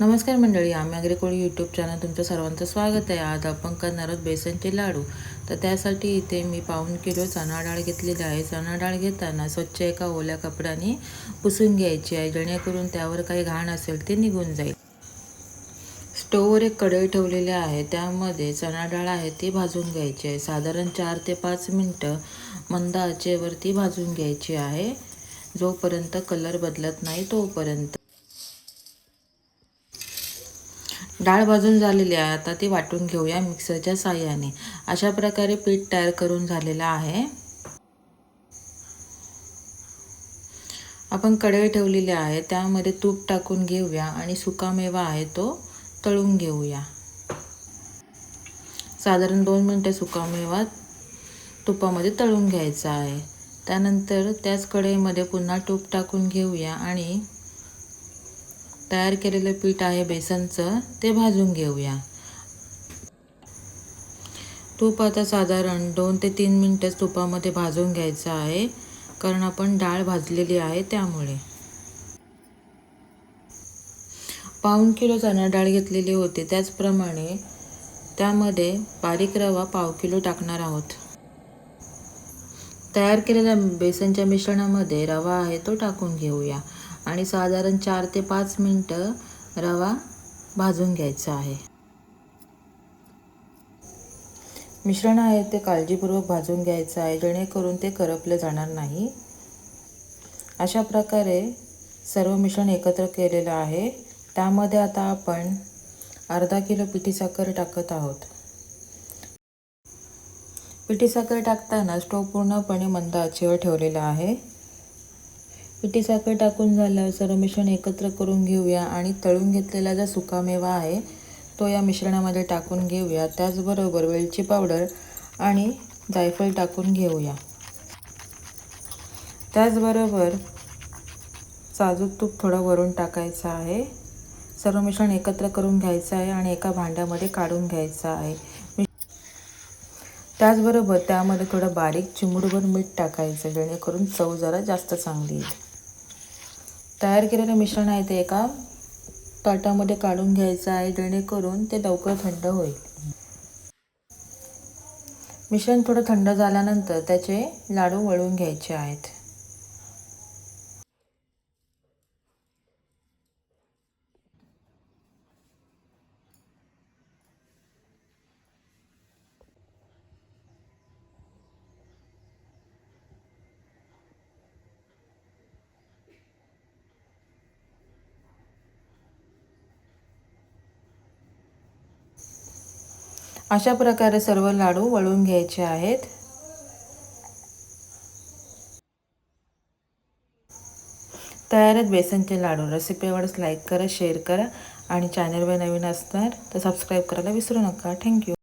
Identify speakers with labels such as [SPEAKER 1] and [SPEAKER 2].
[SPEAKER 1] नमस्कार मंडळी आम्ही अग्रिकोळी यूट्यूब चॅनल तुमचं सर्वांचं स्वागत आहे. आज आपण करणार आहोत बेसनचे लाडू. तर त्यासाठी इथे मी पाऊण किलो चणा डाळ घेतलेली आहे. चणा डाळ घेताना स्वच्छ एका ओल्या कपड्याने पुसून घ्यायची आहे. जेणेकरून त्यावर काही घाण असेल ते निघून जाईल. स्टोववर एक कढई ठेवलेली आहे. त्यामध्ये चणा डाळ आहे ती भाजून घ्यायची आहे. साधारण चार ते पाच मिनटं मंद आचेवरती भाजून घ्यायची आहे. जोपर्यंत कलर बदलत नाही तोपर्यंत. डाळ भाजून झालेली आहे. आता ती वाटून घेऊया मिक्सरच्या साह्याने. अशा प्रकारे पीठ तयार करून झालेलं आहे. आपण कढई ठेवलेली आहे. त्यामध्ये तूप टाकून घेऊया आणि सुकामेवा आहे तो तळून घेऊया. साधारण दोन मिनटं सुकामेवा तुपामध्ये तळून घ्यायचा आहे. त्यानंतर त्याच कढईमध्ये पुन्हा तूप टाकून घेऊया आणि तयार केलेलं पीठ आहे बेसनचं ते भाजून घेऊया. तूप आता साधारण दोन ते तीन मिनटंच तुपामध्ये भाजून घ्यायचं आहे कारण आपण डाळ भाजलेली आहे त्यामुळे. पाऊण किलो चणा डाळ घेतलेली होती त्याचप्रमाणे त्यामध्ये बारीक रवा पाव किलो टाकणार आहोत. तयार केलेल्या बेसनच्या मिश्रणामध्ये रवा आहे तो टाकून घेऊया. आणि साधारण चार ते पाच मिनटं रवा भाजून घ्यायचा आहे. मिश्रण आहे ते काळजीपूर्वक भाजून घ्यायचं आहे जेणेकरून ते करपले जाणार नाही. अशा प्रकारे सर्व मिश्रण एकत्र केलेलं आहे. त्यामध्ये आता आपण अर्धा किलो पिठी साखर टाकत आहोत. पिठी साखर टाकताना स्टोव पूर्णपणे मंद आचेवर ठेवलेला आहे. पिठी साखर टाकून झाल्यावर सर्व मिश्रण एकत्र करून घेऊया आणि तळून घेतलेला जो सुकामेवा आहे तो या मिश्रणामध्ये टाकून घेऊया. त्याचबरोबर वेलची पावडर आणि जायफळ टाकून घेऊया. त्याचबरोबर साजूक तूप थोडं वरून टाकायचं आहे. सर्व मिश्रण एकत्र करून घ्यायचं आहे आणि एका भांड्यामध्ये काढून घ्यायचं आहे. त्याचबरोबर त्यामध्ये थोडं बारीक चिमुडभर मीठ टाकायचं जेणेकरून चव जरा जास्त चांगली येईल. तयार केलेलं मिश्रण आहे ते एका ताटामध्ये काढून घ्यायचं आहे जेणेकरून ते लवकर थंड होईल. मिश्रण थोडं थंड झाल्यानंतर त्याचे लाडू वळून घ्यायचे आहेत. अशा प्रकारे सर्व लाडू वळून घ्यायचे आहेत. तयार आहेत बेसनचे लाडू. रेसिपी आवडल्यास लाईक करा शेअर करा आणि चॅनलवर नवीन असणार तर सबस्क्राईब करायला विसरू नका. थँक्यू.